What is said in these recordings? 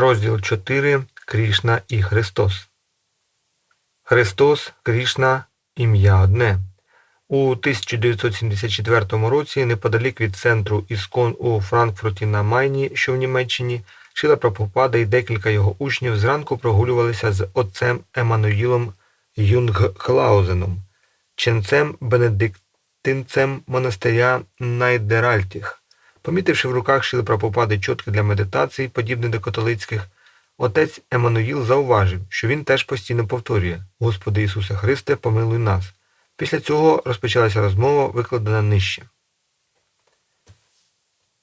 Розділ 4. Крішна і Христос. Христос, Крішна, ім'я одне. У 1974 році, неподалік від центру Іскон у Франкфурті на Майні, що в Німеччині, Шила Прабхупада і декілька його учнів зранку прогулювалися з отцем Еммануїлом Юнгклаузеном, ченцем бенедиктинцем монастиря Найдеральтіх. Помітивши в руках Шили Прабхупади чотки для медитації, подібні до католицьких, отець Еммануїл зауважив, що він теж постійно повторює Господи Ісусе Христе, помилуй нас. Після цього розпочалася розмова, викладена нижче.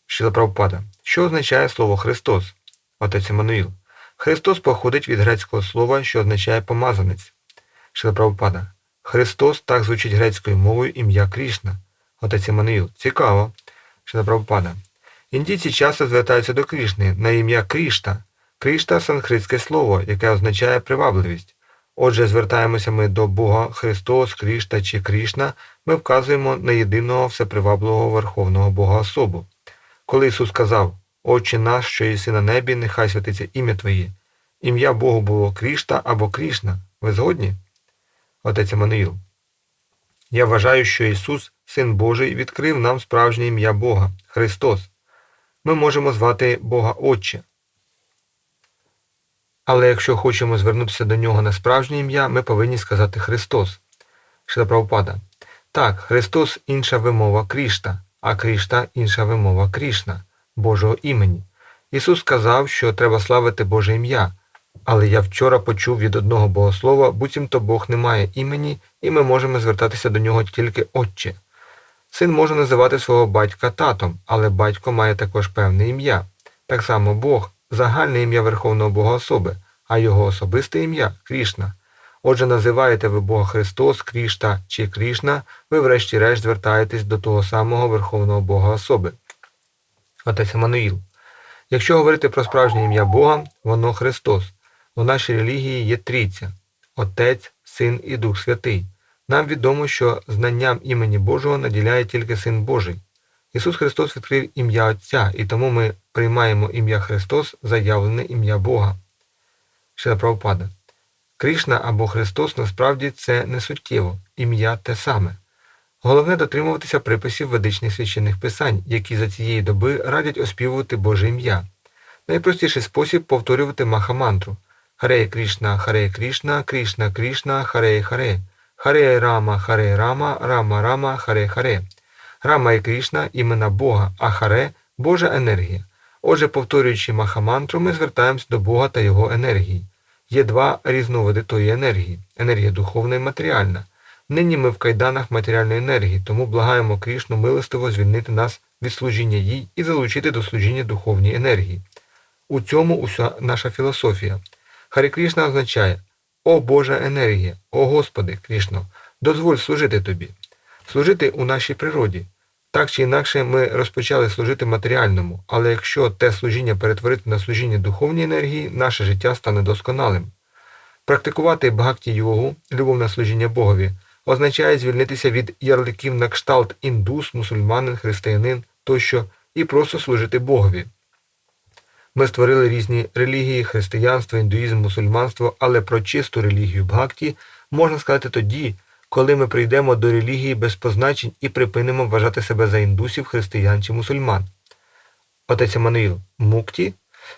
Шила Прабхупада. Що означає слово Христос? Отець Еммануїл. Христос походить від грецького слова, що означає помазанець. Шила Прабхупада. Христос так звучить грецькою мовою ім'я Крішна. Отець Еммануїл. Цікаво. Шила Прабхупада. Індійці часто звертаються до Крішни на ім'я Крішта. Крішта санскритське слово, яке означає привабливість. Отже, звертаємося ми до Бога Христос, Крішта чи Крішна, ми вказуємо на єдиного всепривабливого Верховного Бога особу. Коли Ісус сказав Отче наш, що єси на небі, нехай святиться ім'я Твоє. Ім'я Богу було Крішта або Крішна. Ви згодні? Отець Еммануїл. Я вважаю, що Ісус, Син Божий, відкрив нам справжнє ім'я Бога Христос. Ми можемо звати Бога Отче. Але якщо хочемо звернутися до нього на справжнє ім'я, ми повинні сказати Христос. Шила Так, Христос інша вимова Крішта, а Крішта інша вимова Крішна, Божого імені. Ісус сказав, що треба славити Боже ім'я. Але я вчора почув від одного богослова, буцімто Бог не має імені, і ми можемо звертатися до нього тільки Отче. Син може називати свого батька татом, але батько має також певне ім'я. Так само Бог загальне ім'я Верховного Бога особи, а його особисте ім'я Крішна. Отже, називаєте ви Бога Христос, Крішта чи Крішна, ви врешті-решт звертаєтесь до того самого Верховного Бога особи. Отець Еммануїл. Якщо говорити про справжнє ім'я Бога, воно Христос. У нашій релігії є трійця Отець, Син і Дух Святий. Нам відомо, що знанням імені Божого наділяє тільки Син Божий. Ісус Христос відкрив ім'я Отця, і тому ми приймаємо ім'я Христос, заявлене ім'я Бога. Шила Прабхупада. Кришна або Христос насправді це не суттєво, ім'я те саме. Головне дотримуватися приписів ведичних священних писань, які за цієї доби радять оспівувати Боже ім'я. Найпростіший спосіб повторювати маха-мантру. Харе Кришна, Харе Кришна, Кришна Кришна, Харе Харе. Харе Рама, Харе Рама, Рама Рама, Харе Харе. Рама і Кришна – імена Бога, а Харе – Божа енергія. Отже, повторюючи махамантру, ми звертаємось до Бога та Його енергії. Є два різновиди тої енергії енергія духовна і матеріальна. Нині ми в кайданах матеріальної енергії, тому благаємо Крішну милостиво звільнити нас від служіння їй і залучити до служіння духовній енергії. У цьому уся наша філософія. Харі Крішна означає О Божа енергія, о Господи, Крішно, дозволь служити Тобі, служити у нашій природі. Так чи інакше ми розпочали служити матеріальному, але якщо те служіння перетворити на служіння духовній енергії, наше життя стане досконалим. Практикувати бхакті йогу, любовне служіння Богові, означає звільнитися від ярликів на кшталт індус, мусульманин, християнин тощо і просто служити Богові. Ми створили різні релігії, християнство, індуїзм, мусульманство, але про чисту релігію бхакті можна сказати тоді, коли ми прийдемо до релігії без позначень і припинимо вважати себе за індусів, християн чи мусульман. Отець Еммануїл, мукті?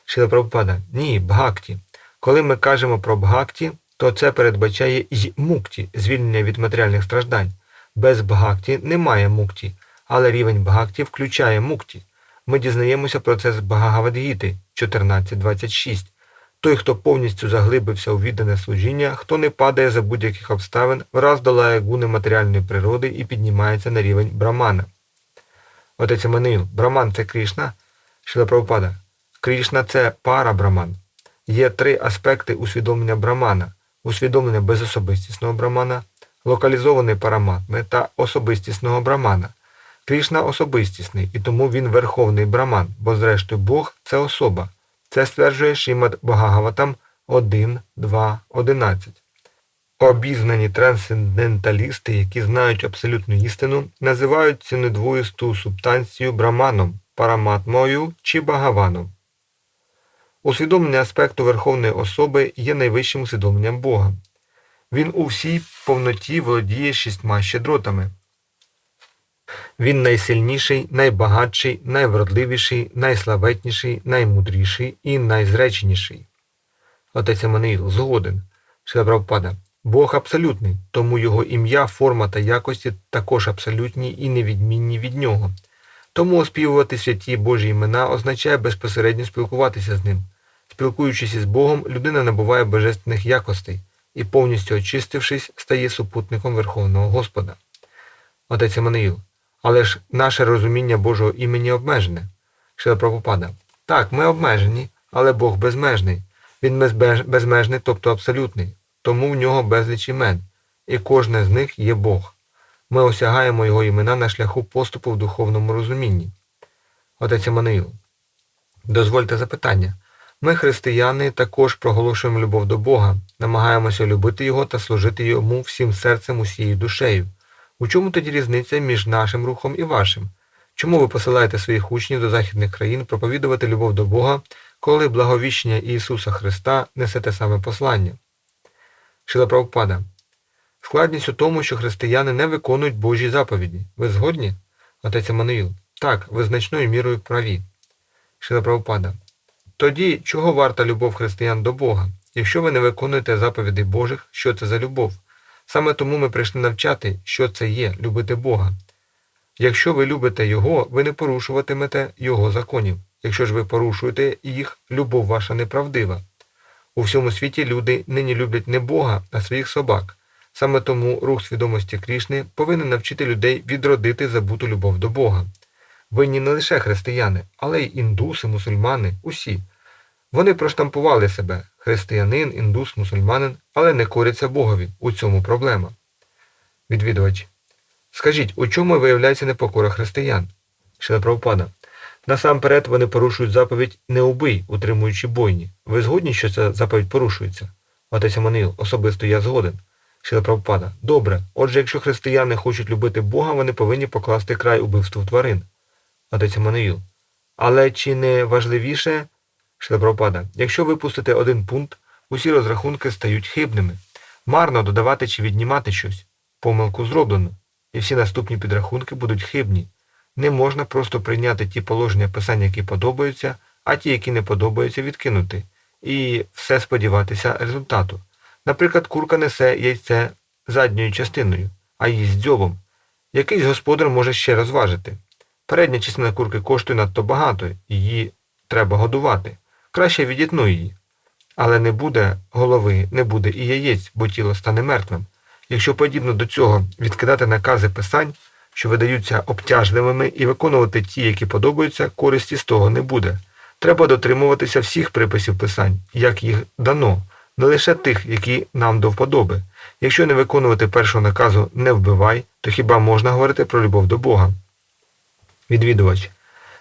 Шила Прабхупада. Ні, бхакті. Коли ми кажемо про бхакті, то це передбачає й мукті, звільнення від матеріальних страждань. Без бхакті немає мукті, але рівень бхакті включає мукті. Ми дізнаємося про це з Багавадгіти 14.26. Той, хто повністю заглибився у віддане служіння, хто не падає за будь-яких обставин, враз долає гуни матеріальної природи і піднімається на рівень брамана. Отець Еммануїл, браман це Крішна? Шила Прабхупада. Крішна це пара браман. Є три аспекти усвідомлення брамана, усвідомлення безособистісного брамана, локалізований параматми та особистісного брамана. Крішна особистісний, і тому він верховний браман, бо зрештою Бог це особа. Це стверджує Шімад Багаватам 1, 2, 11. Обізнані трансценденталісти, які знають абсолютну істину, називають цю недвоїсту субстанцію браманом, параматмою чи багаваном. Усвідомлення аспекту Верховної особи є найвищим усвідомленням Бога. Він у всій повноті володіє шістьма щедротами. Він найсильніший, найбагатший, найвродливіший, найславетніший, наймудріший і найзреченіший. Отець Еммануїл згоден. Шилапрапада. Бог абсолютний, тому його ім'я, форма та якості також абсолютні і невідмінні від нього. Тому оспівувати святі Божі імена означає безпосередньо спілкуватися з ним. Спілкуючись із Богом, людина набуває божественних якостей і, повністю очистившись, стає супутником Верховного Господа. Отець Еммануїл. Але ж наше розуміння Божого імені обмежене. Шила Прабхупада. Так, ми обмежені, але Бог безмежний. Він безмежний, тобто абсолютний. Тому в нього безліч імен, і кожне з них є Бог. Ми осягаємо його імена на шляху поступу в духовному розумінні. Отець Еммануїл. Дозвольте запитання. Ми, християни, також проголошуємо любов до Бога, намагаємося любити Його та служити Йому всім серцем, усією душею. У чому тоді різниця між нашим рухом і вашим? Чому ви посилаєте своїх учнів до західних країн проповідувати любов до Бога, коли благовіщення Ісуса Христа несе те саме послання? Шила Прабхупада. Складність у тому, що християни не виконують Божі заповіді. Ви згодні? Отець Еммануїл. Так, ви значною мірою праві. Шила Прабхупада. Тоді чого варта любов християн до Бога? Якщо ви не виконуєте заповідей Божих, що це за любов? Саме тому ми прийшли навчати, що це є любити Бога. Якщо ви любите Його, ви не порушуватимете Його законів. Якщо ж ви порушуєте їх, любов ваша неправдива. У всьому світі люди нині люблять не Бога, а своїх собак. Саме тому рух свідомості Крішни повинен навчити людей відродити забуту любов до Бога. Винні не лише християни, але й індуси, мусульмани, усі. Вони проштампували себе християнин, індус, мусульманин, але не коряться Богові. У цьому проблема. Відвідувач. Скажіть, у чому виявляється непокора християн? Шила Прабхупада. Насамперед вони порушують заповідь «не убий», утримуючи бойні. Ви згодні, що ця заповідь порушується? Отець Аманил, особисто я згоден. Шила Прабхупада. Добре. Отже, якщо християни хочуть любити Бога, вони повинні покласти край убивству тварин. Отець Амануїл. Але чи не важливіше, Шила якщо випустити один пункт, усі розрахунки стають хибними. Марно додавати чи віднімати щось. Помилку зроблено. І всі наступні підрахунки будуть хибні. Не можна просто прийняти ті положення писання, які подобаються, а ті, які не подобаються, відкинути. І все сподіватися результату. Наприклад, курка несе яйце задньою частиною, а їсть дзьобом. Якийсь господар може ще розважити. Передня частина курки коштує надто багато, її треба годувати. Краще відітну її. Але не буде голови, не буде і яєць, бо тіло стане мертвим. Якщо подібно до цього відкидати накази писань, що видаються обтяжливими, і виконувати ті, які подобаються, користі з того не буде. Треба дотримуватися всіх приписів писань, як їх дано, не лише тих, які нам до вподоби. Якщо не виконувати першого наказу не вбивай, то хіба можна говорити про любов до Бога? Відвідувач.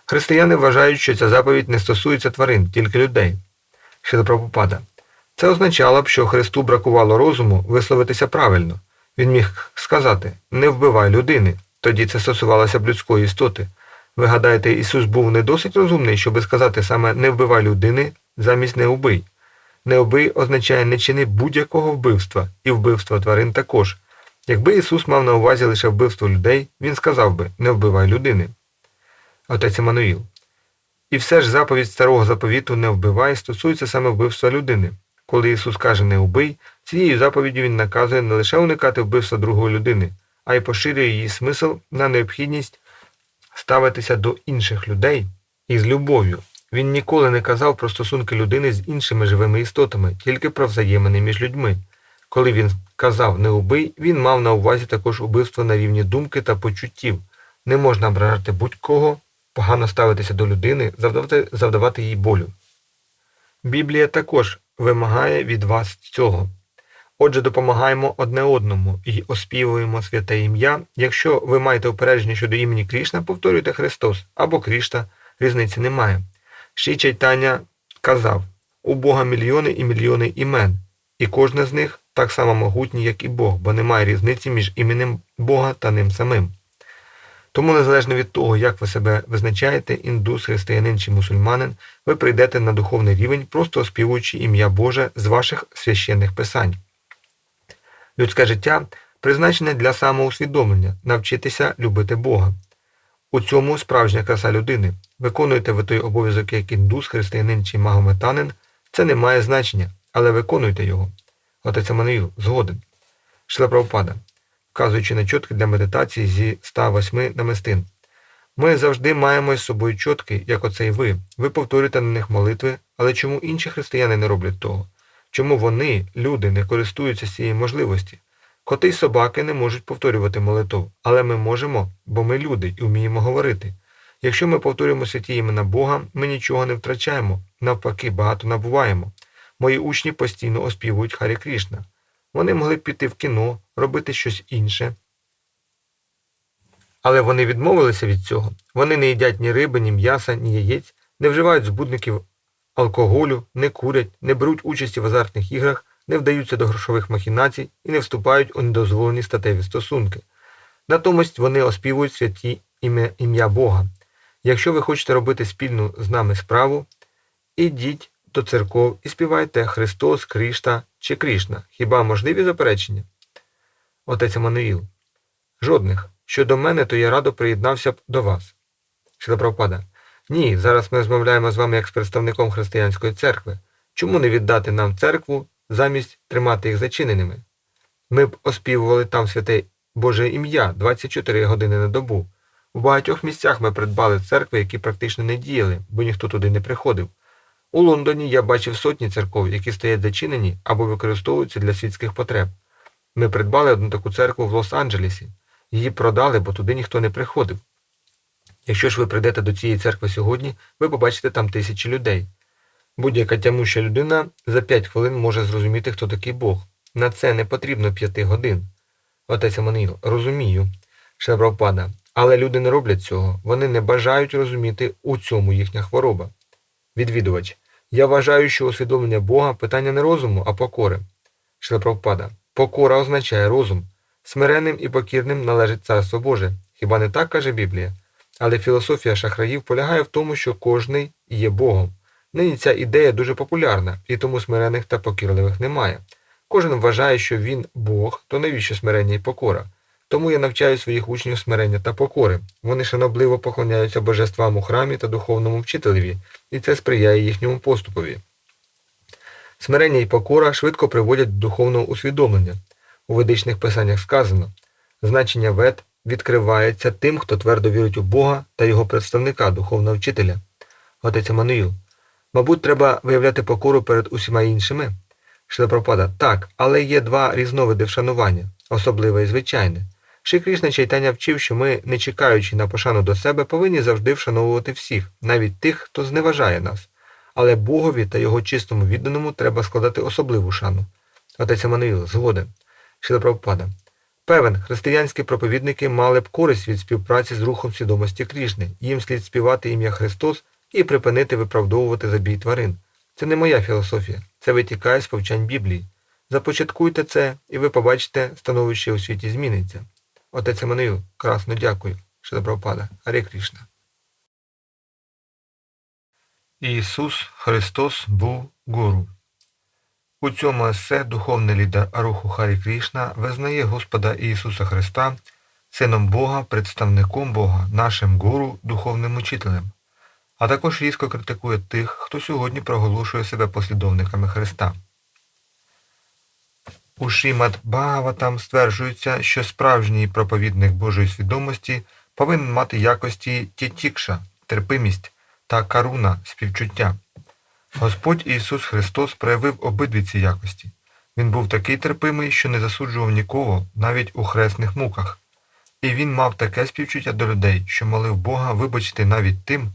Християни вважають, що ця заповідь не стосується тварин, тільки людей. Шила Прабхупада. Це означало б, що Христу бракувало розуму висловитися правильно. Він міг сказати не вбивай людини, тоді це стосувалося б людської істоти. Ви гадаєте, Ісус був не досить розумний, щоби сказати саме не вбивай людини замість не убий. Не убий означає не чини будь-якого вбивства, і вбивство тварин також. Якби Ісус мав на увазі лише вбивство людей, Він сказав би не вбивай людини. Отець Еммануїл. І все ж заповідь старого заповіту не вбивай стосується саме вбивства людини. Коли Ісус каже не убий, цією заповіддю Він наказує не лише уникати вбивства другої людини, а й поширює її смисл на необхідність ставитися до інших людей із любов'ю. Він ніколи не казав про стосунки людини з іншими живими істотами, тільки про взаємини між людьми. Коли він казав не убий, він мав на увазі також убивство на рівні думки та почуттів. Не можна ображати будь-кого, погано ставитися до людини, завдавати, завдавати їй болю. Біблія також вимагає від вас цього. Отже, допомагаємо одне одному і оспівуємо святе ім'я. Якщо ви маєте упередження щодо імені Крішна, повторюйте Христос або Крішна, різниці немає. Ші Чайтання казав, у Бога мільйони і мільйони імен, і кожне з них так само могутнє, як і Бог, бо немає різниці між іменем Бога та ним самим. Тому незалежно від того, як ви себе визначаєте, індус, християнин чи мусульманин, ви прийдете на духовний рівень, просто оспівуючи ім'я Боже з ваших священних писань. Людське життя призначене для самоусвідомлення, навчитися любити Бога. У цьому справжня краса людини. Виконуєте ви той обов'язок як індус, християнин чи магометанин, це не має значення, але виконуйте його. Отець Амануїл згоден. Шила Прабхупада, вказуючи на чотки для медитації зі 108 намистин. Ми завжди маємо з собою чотки, як оцей ви. Ви повторюєте на них молитви, але чому інші християни не роблять того? Чому вони, люди, не користуються цієї можливості? Коти й собаки не можуть повторювати молитв, але ми можемо, бо ми люди і вміємо говорити. Якщо ми повторюємо святі імена Бога, ми нічого не втрачаємо, навпаки, багато набуваємо. Мої учні постійно оспівують Харі Крішна. Вони могли піти в кіно, робити щось інше. Але вони відмовилися від цього. Вони не їдять ні риби, ні м'яса, ні яєць, не вживають збудників алкоголю, не курять, не беруть участі в азартних іграх, не вдаються до грошових махінацій і не вступають у недозволені статеві стосунки. Натомість вони оспівують святі ім'я Бога. Якщо ви хочете робити спільну з нами справу, ідіть до церков і співайте Христос, Кришта чи Кришна. Хіба можливі заперечення? Отець Еммануїл. Жодних. Щодо мене, то я радо приєднався б до вас. Шилапрапада. Ні, зараз ми розмовляємо з вами як з представником християнської церкви. Чому не віддати нам церкву замість тримати їх зачиненими? Ми б оспівували там святе Боже ім'я 24 години на добу. У багатьох місцях ми придбали церкви, які практично не діяли, бо ніхто туди не приходив. У Лондоні я бачив сотні церков, які стоять зачинені або використовуються для світських потреб. Ми придбали одну таку церкву в Лос-Анджелесі. Її продали, бо туди ніхто не приходив. Якщо ж ви прийдете до цієї церкви сьогодні, ви побачите там тисячі людей. Будь-яка тямуща людина за п'ять хвилин може зрозуміти, хто такий Бог. На це не потрібно п'яти годин. Отець Аманіл, розумію, Шебравпада, але люди не роблять цього, вони не бажають розуміти у цьому їхня хвороба. Відвідувач. Я вважаю, що усвідомлення Бога питання не розуму, а покори. Шилаправпада. Покора означає розум. Смиренним і покірним належить Царство Боже. Хіба не так каже Біблія? Але філософія шахраїв полягає в тому, що кожний є Богом. Нині ця ідея дуже популярна, і тому смирених та покірливих немає. Кожен вважає, що він Бог, то навіщо смирення і покора? Тому я навчаю своїх учнів смирення та покори. Вони шанобливо поклоняються божествам у храмі та духовному вчителеві, і це сприяє їхньому поступові. Смирення і покора швидко приводять до духовного усвідомлення. У ведичних писаннях сказано значення вед відкривається тим, хто твердо вірить у Бога та його представника, духовного вчителя. Отець Еммануїл. Мабуть, треба виявляти покору перед усіма іншими. Шилапрапада. Так, але є два різновиди вшанування, особливе і звичайне. Ши Кришна Чайтання вчив, що ми, не чекаючи на пошану до себе, повинні завжди вшановувати всіх, навіть тих, хто зневажає нас. Але Богові та його чистому відданому треба складати особливу шану. Отець Еммануїл, згоден. Шила Прабхупада. Певен, християнські проповідники мали б користь від співпраці з рухом свідомості Крішни. Їм слід співати ім'я Христос і припинити виправдовувати забій тварин. Це не моя філософія, це витікає з повчань Біблії. Започаткуйте це, і ви побачите, становище у світі зміниться. Отець Еммануїл, красно дякую, Шила Прабхупада. Гарі Крішна. Ісус Христос був гуру. У цьому есе духовний лідер Аруху Харі Крішна визнає Господа Ісуса Христа, Сином Бога, представником Бога, нашим гуру, духовним учителем, а також різко критикує тих, хто сьогодні проголошує себе послідовниками Христа. У Шімад Бхагаватам стверджується, що справжній проповідник Божої свідомості повинен мати якості тітікша, терпимість та каруна співчуття. Господь Ісус Христос проявив обидві ці якості. Він був такий терпимий, що не засуджував нікого, навіть у хресних муках. І він мав таке співчуття до людей, що молив Бога вибачити навіть тим,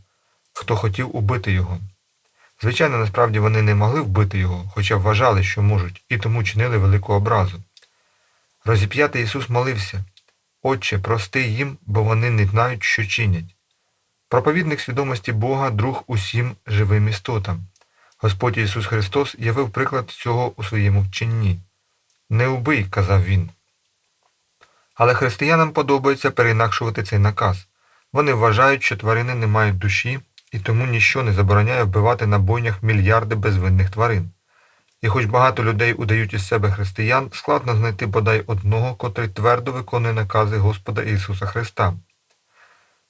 хто хотів убити його. Звичайно, насправді вони не могли вбити його, хоча вважали, що можуть, і тому чинили велику образу. Розіп'ятий Ісус молився Отче, прости їм, бо вони не знають, що чинять. Проповідник свідомості Бога друг усім живим істотам. Господь Ісус Христос явив приклад цього у своєму вченні. Не убий, казав Він. Але християнам подобається переінакшувати цей наказ. Вони вважають, що тварини не мають душі, і тому ніщо не забороняє вбивати на бойнях мільярди безвинних тварин. І хоч багато людей удають із себе християн, складно знайти бодай одного, котрий твердо виконує накази Господа Ісуса Христа.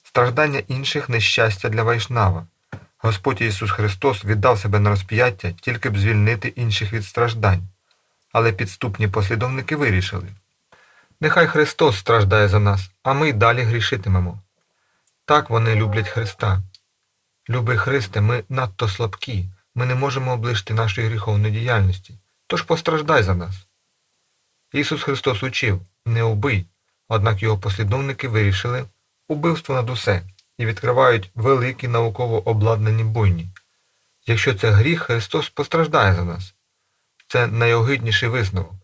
Страждання інших нещастя для Вайшнава. Господь Ісус Христос віддав себе на розп'яття, тільки б звільнити інших від страждань. Але підступні послідовники вирішили. Нехай Христос страждає за нас, а ми й далі грішитимемо. Так вони люблять Христа. Любий Христе, ми надто слабкі, ми не можемо облишити нашої гріховної діяльності, тож постраждай за нас. Ісус Христос учив не убий, однак його послідовники вирішили убивство над усе і відкривають великі науково обладнані бойні. Якщо це гріх, Христос постраждає за нас. Це найогидніший висновок.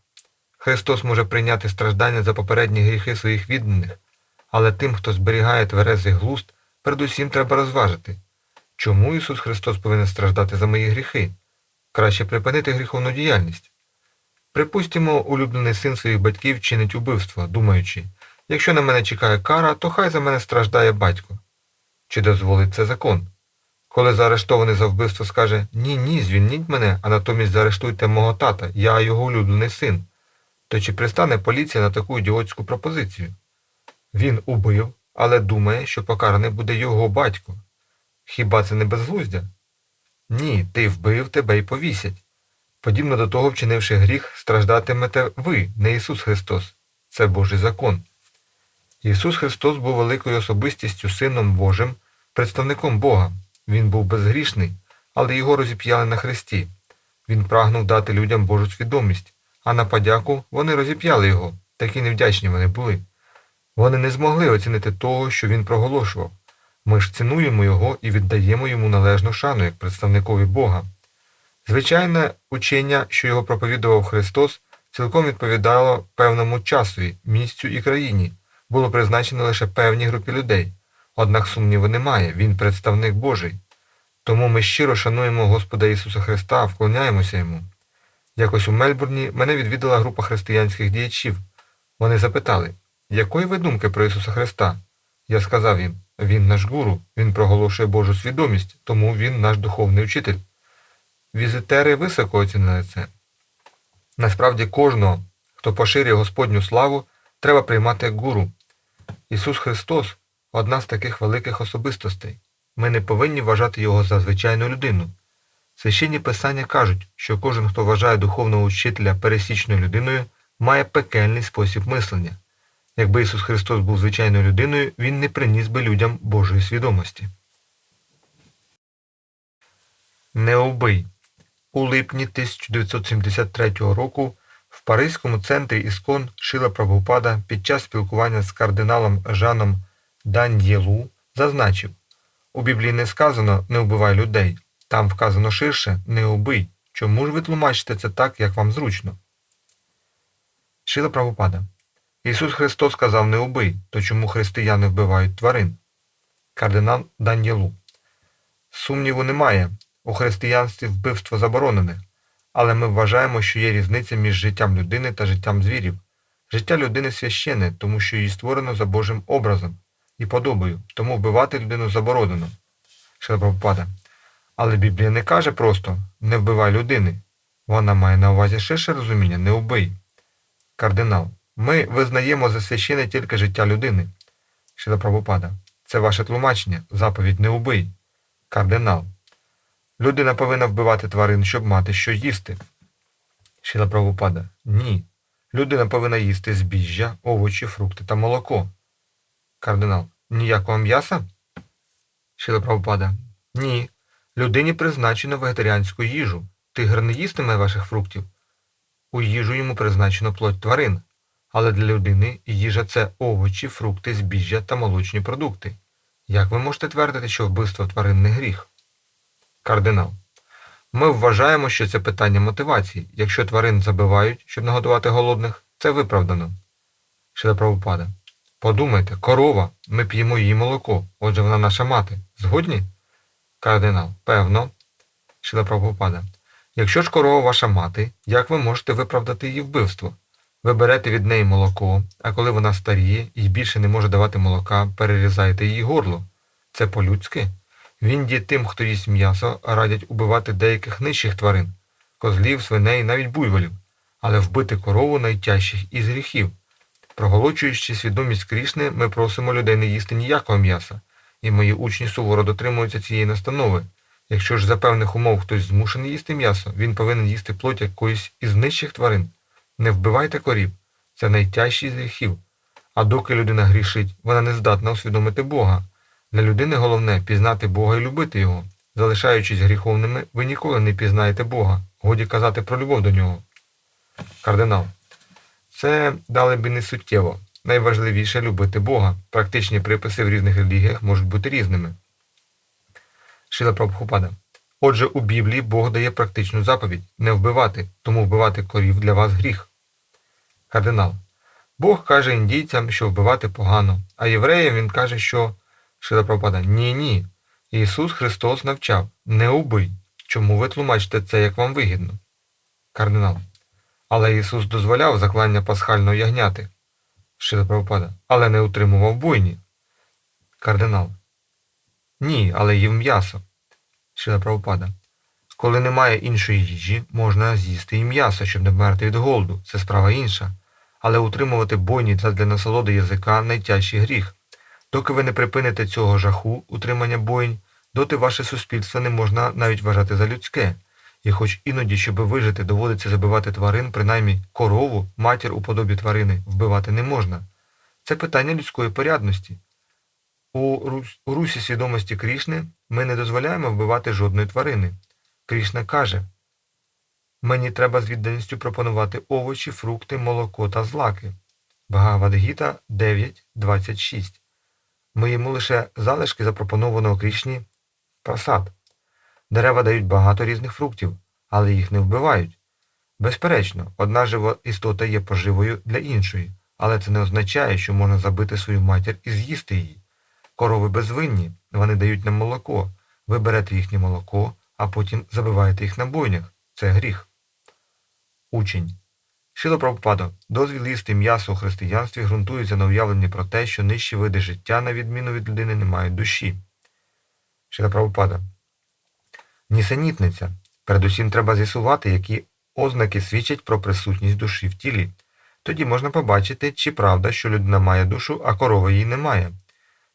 Христос може прийняти страждання за попередні гріхи своїх відданих, але тим, хто зберігає тверезий глузд, передусім треба розважити, чому Ісус Христос повинен страждати за мої гріхи? Краще припинити гріховну діяльність. Припустімо, улюблений син своїх батьків чинить убивство, думаючи, якщо на мене чекає кара, то хай за мене страждає батько. Чи дозволить це закон? Коли заарештований за вбивство скаже «Ні, ні, звільніть мене, а натомість заарештуйте мого тата, я його улюблений син», то чи пристане поліція на таку ідіотську пропозицію? Він убив, але думає, що покараний буде його батько. Хіба це не безглуздя? Ні, ти вбив, тебе й повісять. Подібно до того, вчинивши гріх, страждатимете ви, не Ісус Христос. Це Божий закон. Ісус Христос був великою особистістю Сином Божим, представником Бога. Він був безгрішний, але його розіп'яли на хресті. Він прагнув дати людям Божу свідомість, а на подяку вони розіп'яли його, такі невдячні вони були. Вони не змогли оцінити того, що він проголошував. Ми ж цінуємо його і віддаємо йому належну шану як представникові Бога. Звичайне учення, що його проповідував Христос, цілком відповідало певному часові, місцю і країні, було призначено лише певній групі людей. Однак сумніву немає, він представник Божий. Тому ми щиро шануємо Господа Ісуса Христа, вклоняємося йому. Якось у Мельбурні мене відвідала група християнських діячів. Вони запитали, якої ви думки про Ісуса Христа? Я сказав їм, Він наш гуру, Він проголошує Божу свідомість, тому Він наш духовний учитель. Візитери високо оцінили це. Насправді кожного, хто поширює Господню славу, треба приймати як гуру. Ісус Христос одна з таких великих особистостей. Ми не повинні вважати його за звичайну людину. Священні писання кажуть, що кожен, хто вважає духовного учителя пересічною людиною, має пекельний спосіб мислення. Якби Ісус Христос був звичайною людиною, Він не приніс би людям Божої свідомості. Не убий. У липні 1973 року в Паризькому центрі Іскон Шила Прабхупада під час спілкування з кардиналом Жаном Дан'єлу зазначив У Біблії не сказано «не вбивай людей», там вказано ширше «не убий». Чому ж ви тлумачите це так, як вам зручно? Шила Прабхупада. Ісус Христос сказав «не убий», то чому християни вбивають тварин? Кардинал Дан'єлу. Сумніву немає. У християнстві вбивство заборонене, але ми вважаємо, що є різниця між життям людини та життям звірів. Життя людини священне, тому що її створено за Божим образом і подобою, тому вбивати людину заборонено. Шелепропада. Але Біблія не каже просто «не вбивай людини». Вона має на увазі ширше розуміння «не вбий». Кардинал. Ми визнаємо за священне тільки життя людини. Шилапрабхупада. Це ваше тлумачення, заповідь «не убий». Кардинал. Людина повинна вбивати тварин, щоб мати що їсти. Шіла Прабхупада. Ні. Людина повинна їсти збіжжя, овочі, фрукти та молоко. Кардинал. Ніякого м'яса? Шіла Прабхупада. Ні. Людині призначено вегетаріанську їжу. Тигр не їстиме ваших фруктів. У їжу йому призначено плоть тварин. Але для людини їжа це овочі, фрукти, збіжжя та молочні продукти. Як ви можете твердити, що вбивство тварин не гріх? Кардинал. Ми вважаємо, що це питання мотивації. Якщо тварин забивають, щоб нагодувати голодних, це виправдано. Шила Подумайте, корова, ми п'ємо її молоко, отже вона наша мати. Згодні? Кардинал. Певно. Шила Прабхупада. Якщо ж корова ваша мати, як ви можете виправдати її вбивство? Ви берете від неї молоко, а коли вона старіє і більше не може давати молока, перерізаєте її горло. Це по-людськи. В Індії тим, хто їсть м'ясо, радять убивати деяких нижчих тварин козлів, свиней, навіть буйволів, але вбити корову найтяжчих із гріхів. Проголочуючи свідомість Крішни, ми просимо людей не їсти ніякого м'яса, і мої учні суворо дотримуються цієї настанови. Якщо ж за певних умов хтось змушений їсти м'ясо, він повинен їсти плоть якоїсь із нижчих тварин. Не вбивайте корів, це найтяжчий з гріхів. А доки людина грішить, вона не здатна усвідомити Бога. Для людини головне пізнати Бога і любити Його. Залишаючись гріховними, ви ніколи не пізнаєте Бога. Годі казати про любов до нього. Кардинал. Це дали б не суттєво. Найважливіше любити Бога. Практичні приписи в різних релігіях можуть бути різними. Шила Прабхупада. Отже, у Біблії Бог дає практичну заповідь не вбивати, тому вбивати корів для вас гріх. Кардинал. Бог каже індійцям, що вбивати погано, а євреям він каже, що Шила Прабхупада. Ні, ні. Ісус Христос навчав не убий. Чому ви тлумачите це, як вам вигідно? Кардинал. Але Ісус дозволяв заклання пасхального ягняти. Шила Прабхупада. Але не утримував бойні. Кардинал. Ні, але їв м'ясо. Шила Прабхупада. Коли немає іншої їжі, можна з'їсти і м'ясо, щоб не вмерти від голоду. Це справа інша. Але утримувати бойні та для насолоди язика найтяжчий гріх. Доки ви не припините цього жаху, утримання бойнь, доти ваше суспільство не можна навіть вважати за людське. І хоч іноді, щоб вижити, доводиться забивати тварин, принаймні корову, матір у подобі тварини, вбивати не можна. Це питання людської порядності. У, Рус... у русі свідомості Крішни ми не дозволяємо вбивати жодної тварини. Крішна каже, мені треба з відданістю пропонувати овочі, фрукти, молоко та злаки. Бхагавадгіта 9.26. Ми їмо лише залишки запропонованого Крішні прасад. Дерева дають багато різних фруктів, але їх не вбивають. Безперечно, одна жива істота є поживою для іншої, але це не означає, що можна забити свою матір і з'їсти її. Корови безвинні, вони дають нам молоко. Ви берете їхнє молоко, а потім забиваєте їх на бойнях. Це гріх. Учень. Шило Прабхупадо, дозвіл їсти м'ясо у християнстві ґрунтується на уявленні про те, що нижчі види життя, на відміну від людини, не мають душі. Шила Прабхупада. Нісенітниця. Передусім треба з'ясувати, які ознаки свідчать про присутність душі в тілі. Тоді можна побачити, чи правда, що людина має душу, а корова її не має.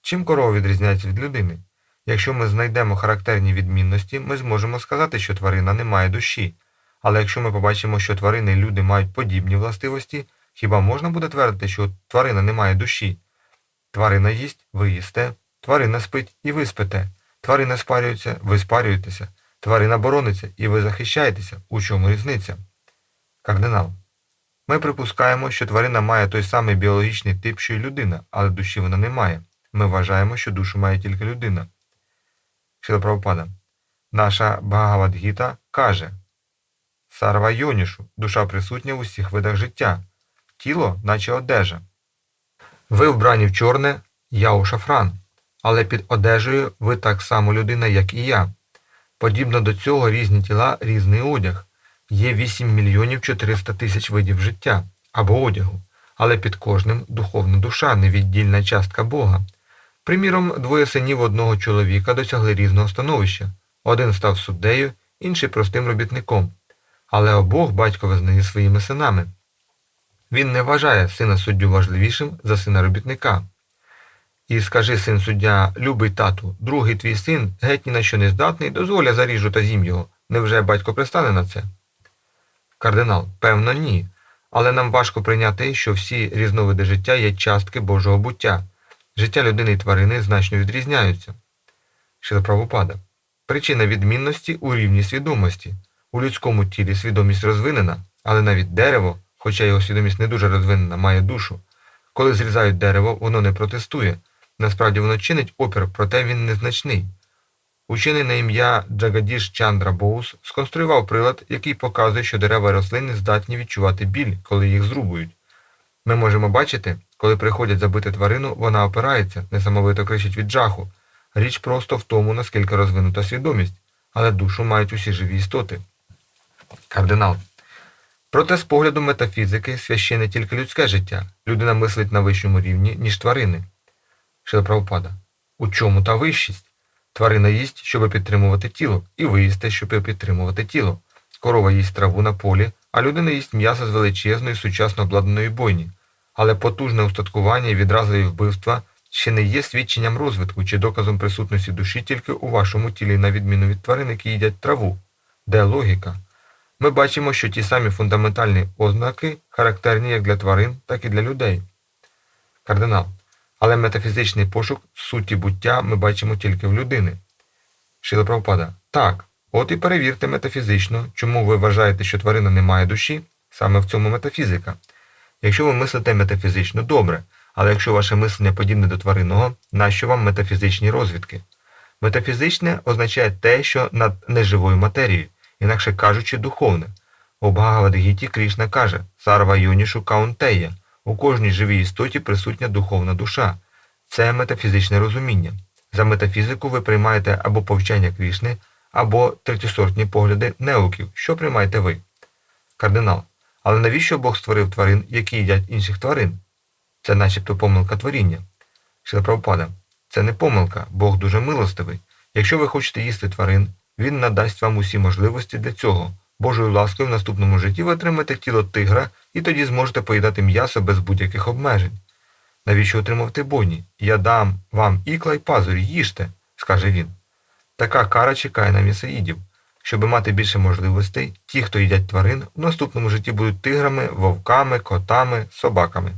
Чим корова відрізняється від людини? Якщо ми знайдемо характерні відмінності, ми зможемо сказати, що тварина не має душі. Але якщо ми побачимо, що тварини і люди мають подібні властивості, хіба можна буде твердити, що тварина не має душі? Тварина їсть, ви їсте, тварина спить і ви спите, тварина спарюється, ви спарюєтеся, тварина борониться і ви захищаєтеся. У чому різниця? Кардинал. Ми припускаємо, що тварина має той самий біологічний тип, що й людина, але душі вона не має. Ми вважаємо, що душу має тільки людина. Шила Прабхупада. Наша Бхагавадгіта каже Сарва Йонішу, душа присутня в усіх видах життя, тіло, наче одежа. Ви вбрані в чорне, я у шафран, але під одежею ви так само людина, як і я. Подібно до цього різні тіла, різний одяг. Є 8 мільйонів 400 тисяч видів життя або одягу, але під кожним духовна душа, невіддільна частка Бога. Приміром, двоє синів одного чоловіка досягли різного становища. Один став суддею, інший простим робітником. Але обох батько визнає своїми синами. Він не вважає сина суддю важливішим за сина робітника. І скажи син суддя, любий тату, другий твій син геть ні на що не здатний, дозволя заріжу та з'їм його. Невже батько пристане на це? Кардинал, певно, ні. Але нам важко прийняти, що всі різновиди життя є частки Божого буття. Життя людини і тварини значно відрізняються. Шила Правопада. Причина відмінності у рівні свідомості. У людському тілі свідомість розвинена, але навіть дерево, хоча його свідомість не дуже розвинена, має душу. Коли зрізають дерево, воно не протестує. Насправді воно чинить опір, проте він незначний. Учений на ім'я Джагадіш Чандра Боус сконструював прилад, який показує, що дерева і рослини здатні відчувати біль, коли їх зрубують. Ми можемо бачити, коли приходять забити тварину, вона опирається, несамовито кричить від жаху. Річ просто в тому, наскільки розвинута свідомість, але душу мають усі живі істоти. Кардинал. Проте з погляду метафізики священне тільки людське життя. Людина мислить на вищому рівні, ніж тварини. Шила Прабхупада. У чому та вищість? Тварина їсть, щоб підтримувати тіло, і ви їсте, щоб підтримувати тіло. Корова їсть траву на полі, а людина їсть м'ясо з величезної сучасно обладнаної бойні. Але потужне устаткування і відразливі вбивства ще не є свідченням розвитку чи доказом присутності душі тільки у вашому тілі, на відміну від тварин, які їдять траву. Де логіка? Ми бачимо, що ті самі фундаментальні ознаки характерні як для тварин, так і для людей. Кардинал. Але метафізичний пошук суті буття ми бачимо тільки в людини. Шила Прабхупада. Так, от і перевірте метафізично, чому ви вважаєте, що тварина не має душі, саме в цьому метафізика. Якщо ви мислите метафізично, добре, але якщо ваше мислення подібне до тваринного, нащо вам метафізичні розвідки? Метафізичне означає те, що над неживою матерією, інакше кажучи, духовне. У Бхагавадгіті Крішна каже «Сарва юнішу каунтея» у кожній живій істоті присутня духовна душа. Це метафізичне розуміння. За метафізику ви приймаєте або повчання Крішни, або третєсортні погляди неуків. Що приймаєте ви? Кардинал. Але навіщо Бог створив тварин, які їдять інших тварин? Це начебто помилка творіння. Шила Прабхупада. Це не помилка, Бог дуже милостивий. Якщо ви хочете їсти тварин, Він надасть вам усі можливості для цього. Божою ласкою в наступному житті ви отримаєте тіло тигра і тоді зможете поїдати м'ясо без будь-яких обмежень. Навіщо отримувати бойні? Я дам вам ікла й пазурі, їжте, скаже він. Така кара чекає на м'ясоїдів. Щоби мати більше можливостей, ті, хто їдять тварин, в наступному житті будуть тиграми, вовками, котами, собаками.